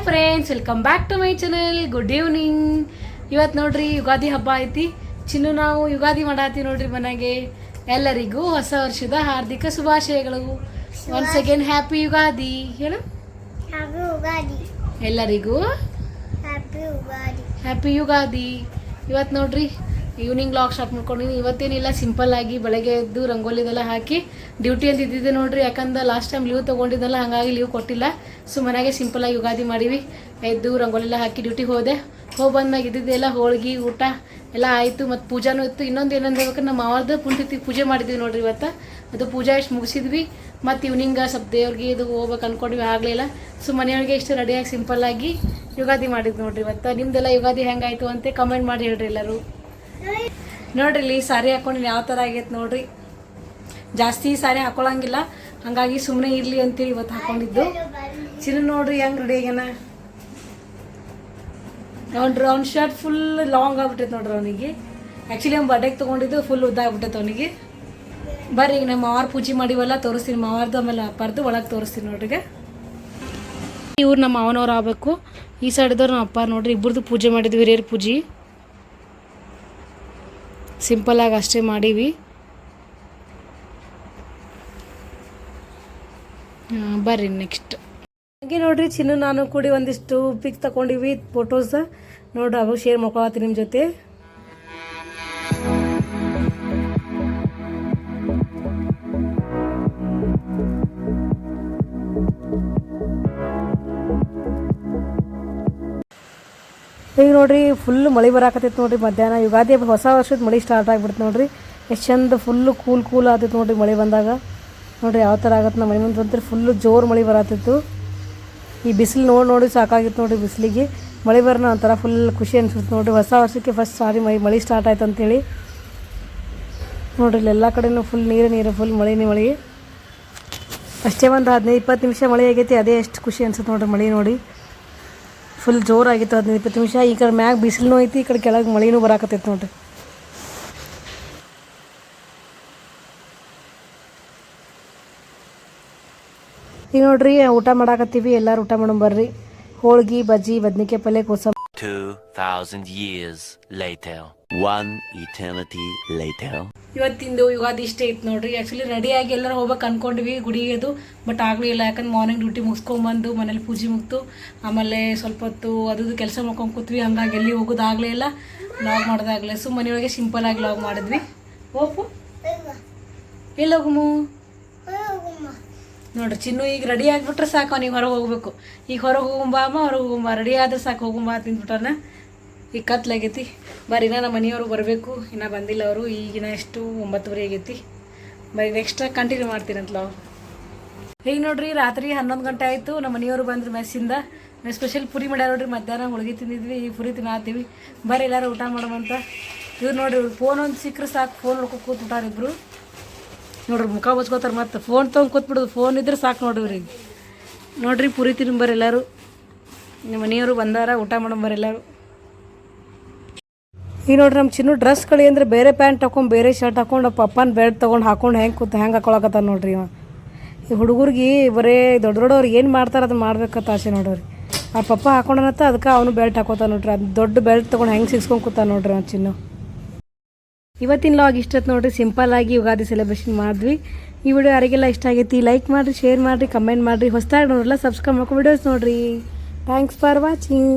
Hi friends welcome back to my channel good evening ಇವತ್ತು ನೋಡ್ರಿ ಯುಗಾದಿ ಹಬ್ಬ ಐತಿ. ಚಿನ್ನು ನಾವು ಯುಗಾದಿ ಮಾಡಾತಿ ನೋಡ್ರಿ ಮನೆಗೆ. ಎಲ್ಲರಿಗೂ ಹೊಸ ವರ್ಷದ ಹಾರ್ದಿಕ ಶುಭಾಶಯಗಳು. Once again happy Ugadi. ಹೇಳು ಎಲ್ಲರಿಗೂ ಹ್ಯಾಪಿ ಯುಗಾದಿ. ಇವತ್ತು ನೋಡ್ರಿ ಈವ್ನಿಂಗ್ ಲಾಗ್ ಸ್ಟಾರ್ಟ್ ಮಾಡ್ಕೊಂಡಿನಿ ಇವತ್ತೇನಿಲ್ಲ ಸಿಂಪಲ್ ಆಗಿ ಬೆಳಗ್ಗೆ ಎದ್ದು ರಂಗೋಲಿದೆಲ್ಲ ಹಾಕಿ ಡ್ಯೂಟಿ ಅಂತ ಇದ್ದಿದ್ದೆ ನೋಡ್ರಿ ಯಾಕಂದ್ರೆ ಲಾಸ್ಟ್ ಟೈಮ್ ಲೀವ್ ತೊಗೊಂಡಿದ್ದಲ್ಲ, ಹಾಗಾಗಿ ಲೀವ್ ಕೊಟ್ಟಿಲ್ಲ. ಸೊ ಮನೆಗೆ ಸಿಂಪಲ್ ಆಗಿ ಯುಗಾದಿ ಮಾಡೀವಿ. ಎದ್ದು ರಂಗೋಲಿಲ್ಲ ಹಾಕಿ ಡ್ಯೂಟಿಗೆ ಹೋದೆ. ಹೋಗಿ ಬಂದ್ಮ್ಯಾಗ ಇದ್ದಿದ್ದೆಲ್ಲ ಹೋಳಿಗೆ, ಊಟ ಎಲ್ಲ ಆಯಿತು. ಮತ್ತು ಪೂಜಾನೂ ಇತ್ತು. ಇನ್ನೊಂದು ಏನಂತ ಹೇಳ್ಬೇಕಂದ್ರೆ ನಮ್ಮ ಮಾವರ್ದು ಪುಣ್ಯತಿ ಪೂಜೆ ಮಾಡಿದ್ವಿ ನೋಡ್ರಿ ಇವತ್ತು. ಅದು ಪೂಜಾ ಎಷ್ಟು ಮುಗಿಸಿದ್ವಿ. ಮತ್ತು ಇವ್ನಿಂಗ್ ಸ್ವಲ್ಪ ದೇವ್ರಿಗೆ ಇದು ಹೋಗ್ಬೇಕು ಅಂದ್ಕೊಂಡ್ವಿ ಆಗಲಿಲ್ಲ. ಸೊ ಮನೆಯವ್ರಿಗೆ ಇಷ್ಟು ರೆಡಿಯಾಗಿ ಸಿಂಪಲ್ ಆಗಿ ಯುಗಾದಿ ಮಾಡಿದ್ವಿ ನೋಡ್ರಿ ಇವತ್ತು. ನಿಮ್ದೆಲ್ಲ ಯುಗಾದಿ ಹೆಂಗಾಯಿತು ಅಂತ ಕಮೆಂಟ್ ಮಾಡಿ ಹೇಳ್ರಿ ಎಲ್ಲರೂ. ನೋಡ್ರಿ, ಇಲ್ಲಿ ಸಾರಿ ಹಾಕೊಂಡು ಯಾವ ಥರ ಆಗೈತೆ ನೋಡ್ರಿ. ಜಾಸ್ತಿ ಸಾರಿ ಹಾಕೊಳಂಗಿಲ್ಲ. ಹಂಗಾಗಿ ಸುಮ್ಮನೆ ಇರಲಿ ಅಂತೇಳಿ ಇವತ್ತು ಹಾಕೊಂಡಿದ್ದು. ಚಿನ್ನ ನೋಡ್ರಿ ಹೆಂಗ್ ರೆಡಿ ಆಗ್ಯಾನ. ಅವ್ನು ಅವ್ನ ಶರ್ಟ್ ಫುಲ್ ಲಾಂಗ್ ಆಗ್ಬಿಟ್ಟೈತೆ ನೋಡ್ರಿ ಅವನಿಗೆ. ಆ್ಯಕ್ಚುಲಿ ಅವ್ನು ಬರ್ಡೇಗೆ ತೊಗೊಂಡಿದ್ದು ಫುಲ್ ಉದ್ದ ಆಗ್ಬಿಟ್ಟೈತೆ ಅವನಿಗೆ. ಬರ್ರಿ, ಈಗ ನಮ್ಮ ಮಾವಾರ ಪೂಜೆ ಮಾಡಿವಲ್ಲ, ತೋರಿಸ್ತೀನಿ. ಮಾವಾರ್ದು ಆಮೇಲೆ ಅಪ್ಪಾರ್ದು, ಒಳಗೆ ತೋರಿಸ್ತೀನಿ ನೋಡ್ರಿಗೆ ಇವ್ರು ನಮ್ಮ ಮಾವನವ್ರು ಆಗಬೇಕು. ಈ ಸೈಡ್ದವ್ರು ನಮ್ಮ ಅಪ್ಪ ನೋಡ್ರಿ ಇಬ್ಬರದು ಪೂಜೆ ಮಾಡಿದ್ವಿ ಹಿರಿಯರ ಪೂಜೆ. ಸಿಂಪಲ್ ಆಗಿ ಅಷ್ಟೇ ಮಾಡೀವಿ. ಬರ್ರಿ ನೆಕ್ಸ್ಟ್ ಹಾಗೆ ನೋಡ್ರಿ, ಚಿನ್ನು ನಾನು ಕೂಡಿ ಒಂದಿಷ್ಟು ಪಿಕ್ ತಗೊಂಡಿವಿ ಫೋಟೋಸ್ ನೋಡ್ರಿ ಅವು ಶೇರ್ ಮಾಡ್ಕೊಳತ್ತೀನಿ ನಿಮ್ಮ ಜೊತೆ. ಈಗ ನೋಡ್ರಿ ಫುಲ್ ಮಳೆ ಬರಾಕತ್ತೈತೆ ನೋಡ್ರಿ, ಮಧ್ಯಾಹ್ನ ಯುಗಾದಿ ಹಬ್ಬ ಹೊಸ ವರ್ಷದ ಮಳೆ ಸ್ಟಾರ್ಟ್ ಆಗ್ಬಿಡ್ತು ನೋಡ್ರಿ. ಎಷ್ಟು ಚಂದ ಫುಲ್ಲು ಕೂಲ್ ಕೂಲ್ ಆಗ್ತೈತೆ ನೋಡ್ರಿ ಮಳೆ ಬಂದಾಗ. ನೋಡ್ರಿ ಯಾವ ಥರ ಆಗತ್ತೆ ನಮ್ಮ ಮನೆ ಮುಂದೆ ಬಂದ್ರೆ ಫುಲ್ಲು ಜೋರು ಮಳೆ ಬರತ್ತಿತ್ತು ಈ ಬಿಸಿಲು ನೋಡಿ ನೋಡಿ ಸಾಕಾಗಿತ್ತು ನೋಡ್ರಿ ಬಿಸಿಲಿಗೆ. ಮಳೆ ಬರೋಣ ಒಂಥರ ಫುಲ್ ಖುಷಿ ಅನ್ಸುತ್ತೆ ನೋಡ್ರಿ. ಹೊಸ ವರ್ಷಕ್ಕೆ ಫಸ್ಟ್ ಸಾರಿ ಮಳೆ ಮಳೆ ಸ್ಟಾರ್ಟ್ ಆಯ್ತು ಅಂತೇಳಿ. ನೋಡ್ರಿ ಇಲ್ಲಿ ಎಲ್ಲ ಕಡೆನೂ ಫುಲ್ ನೀರು ನೀರು ಫುಲ್ ಮಳೆನೇ ಮಳೆ. ಅಷ್ಟೇ ಒಂದು ಹದಿನೈದು, ಇಪ್ಪತ್ತು ನಿಮಿಷ ಮಳೆ ಆಗೈತಿ, ಅದೇ ಎಷ್ಟು ಖುಷಿ ಅನ್ಸುತ್ತೆ ನೋಡ್ರಿ ಮಳೆ ನೋಡಿ. ಫುಲ್ ಜೋರಾಗಿತ್ತು ಹದಿನೈದು, ಇಪ್ಪತ್ತು ನಿಮಿಷ. ಈ ಕಡೆ ಮ್ಯಾಗ ಬಿಸಿಲು ಐತಿ, ಈ ಕಡೆ ಕೆಳಗೆ ಮಳೆನೂ ಬರಾಕತ್ತೈತೆ ನೋಡ್ರಿ. ಈಗ ನೋಡ್ರಿ, ಊಟ ಮಾಡಾಕತ್ತೀವಿ, ಎಲ್ಲರೂ ಊಟ ಮಾಡೋಣ ಬರ್ರಿ. ಹೋಳ್ಗಿ, ಬಜ್ಜಿ, ಬದ್ನಿಕಾಯಿ ಪಲ್ಯ, ಕೋಸಂಬರಿ. 2,000 years later. One eternity later. ಇವತ್ತಿಂದು Ugadi ಇಷ್ಟೇ ಇತ್ತು ನೋಡ್ರಿ. ಆ್ಯಕ್ಚುಲಿ ರೆಡಿಯಾಗಿ ಎಲ್ಲರೂ ಹೋಗ್ಬೇಕು ಅನ್ಕೊಂಡ್ವಿ ಗುಡಿಗೆ ಅದು ಬಟ್ ಆಗಲಿಲ್ಲ. ಯಾಕಂದ್ರೆ ಮಾರ್ನಿಂಗ್ ಡ್ಯೂಟಿ ಮುಗಿಸ್ಕೊಂಬಂದು ಮನೇಲಿ ಪೂಜೆ ಮುಗ್ತು ಆಮೇಲೆ ಸ್ವಲ್ಪ ಹೊತ್ತು ಅದು ಕೆಲಸ ಮಾಡ್ಕೊಂಡು ಕೂತ್ವಿ. ಹಂಗಾಗಿ ಎಲ್ಲಿ ಹೋಗೋದಾಗಲೇ ಇಲ್ಲ. ಲಾಗ್ ಮಾಡೋದಾಗಲೇ. ಸೊ ಮನೆಯೊಳಗೆ ಸಿಂಪಲ್ ಆಗಿ ಲಾಗ್ ಮಾಡಿದ್ವಿ. ಓಪು ಎಲ್ಲಿ ಹೋಗುಮು ನೋಡ್ರಿ, ಚಿನ್ನು ಈಗ ರೆಡಿ ಆಗಿಬಿಟ್ರೆ ಸಾಕು ಅವ್ನಿಗೆ ಹೊರಗೆ ಹೋಗ್ಬೇಕು. ಈಗ ಹೊರಗೆ ಹೋಗುಂಬ ಅಮ್ಮ, ಹೊರಗೆ ಹೋಗುಂಬ. ರೆಡಿ ಆದ್ರೆ ಸಾಕು, ಹೋಗುಂಬ ತಿಂದ್ಬಿಟ್ಟಾನ ಈಗ ಕತ್ಲಾಗೈತಿ ಬರ್ರಿ ಇನ್ನ ನಮ್ಮ ಮನೆಯವರು ಬರಬೇಕು. ಇನ್ನ ಬಂದಿಲ್ಲ ಅವರು. ಈಗಿನ ಎಷ್ಟು? ಒಂಬತ್ತುವರೆ ಆಗೈತಿ. ಬರೀ ನೆಕ್ಸ್ಟ್ ಕಂಟಿನ್ಯೂ ಮಾಡ್ತೀರಂತಲ ಅವ್ರು. ಈಗ ನೋಡ್ರಿ, ರಾತ್ರಿ ಹನ್ನೊಂದು ಗಂಟೆ ಆಯಿತು. ನಮ್ಮ ಮನೆಯವರು ಬಂದ್ರು ಮೆಸ್ಸಿಂದ. ಸ್ಪೆಷಲ್ ಪುರಿ ಮಾಡ್ಯಾರ ನೋಡ್ರಿ. ಮಧ್ಯಾಹ್ನ ಹೋಳಿಗೆ ತಿಂದಿದ್ವಿ. ಈ ಪುರಿ ತಿನ್ನಾತೀವಿ. ಬರ್ರಿ ಎಲ್ಲರೂ ಊಟ ಮಾಡೋಣಂತ ಇವ್ರು ನೋಡ್ರಿ ಫೋನ್ ಒಂದು ಸಿಕ್ಕರೆ ಸಾಕು. ಫೋನ್ ಹೊಡ್ಕೊ ಕೂತ್ಬಿಟ್ಟಾರ ಇಬ್ರು. ನೋಡ್ರಿ ಮುಖ ಬಚ್ಕೋತಾರೆ ಮತ್ತೆ ಫೋನ್ ತೊಗೊಂಡು ಕೂತ್ಬಿಡೋದು ಫೋನ್ ಇದ್ರೆ ಸಾಕು ನೋಡ್ರಿ ನೋಡ್ರಿ ಪುರಿ ತಿನ್ಬರ್ರಿ ಎಲ್ಲರೂ. ನಿಮ್ಮ ಮನೆಯವರು ಬಂದಾರ, ಊಟ ಮಾಡಂಬರ್ರಿ ಎಲ್ಲರೂ. ಈಗ ನೋಡ್ರಿ ನಮ್ಮ ಚಿನ್ನು ಡ್ರೆಸ್ ಕಳಿ ಅಂದ್ರೆ ಬೇರೆ ಪ್ಯಾಂಟ್ ಹಾಕೊಂಡು ಬೇರೆ ಶರ್ಟ್ ಹಾಕೊಂಡು ಪಪ್ಪನ ಬೆಲ್ಟ್ ತೊಗೊಂಡು ಹಾಕೊಂಡು ಹೆಂಗೆ ಕೂತು ಹೆಂಗೆ ಹಾಕೊಳಕತ್ತಾನ ನೋಡ್ರಿ ಇವ. ಈ ಹುಡುಗರಿಗೆ ಬರೇ ದೊಡ್ಡ ದೊಡ್ಡವ್ರು ಏನು ಮಾಡ್ತಾರೆ ಅದು ಮಾಡ್ಬೇಕಂತ ಆಸೆ ನೋಡ್ರಿ. ಆ ಪಪ್ಪ ಹಾಕೊಂಡನತ್ತ ಅದಕ್ಕೆ ಅವನು ಬೆಲ್ಟ್ ಹಾಕೋತಾನ ನೋಡ್ರಿ. ಅದು ದೊಡ್ಡ ಬೆಲ್ಟ್ ತೊಗೊಂಡು ಹೆಂಗೆ ಸಿಗ್ಸ್ಕೊಂಡು ಕೂತಾನ ನೋಡ್ರಿ ಅವ್ನು ಚಿನ್ನು. ಇವತ್ತಿನ ಲಾಗ್ ಇಷ್ಟೊತ್ತು ನೋಡ್ರಿ ಸಿಂಪಲ್ ಆಗಿ ಯುಗಾದಿ ಸೆಲೆಬ್ರೇಷನ್ ಮಾಡಿದ್ವಿ. ಈ ವಿಡಿಯೋ ಯಾರಿಗೆಲ್ಲ ಇಷ್ಟ ಆಗೈತಿ ಲೈಕ್ ಮಾಡಿರಿ ಶೇರ್ ಮಾಡಿರಿ ಕಮೆಂಟ್ ಮಾಡಿರಿ. ಹೊಸದಾಗಿ ನೋಡ್ರಲ್ಲ ಸಬ್ಸ್ಕ್ರೈಬ್ ಮಾಡ್ಕೊಂಡು ವಿಡಿಯೋಸ್ ನೋಡ್ರಿ. Thanks for watching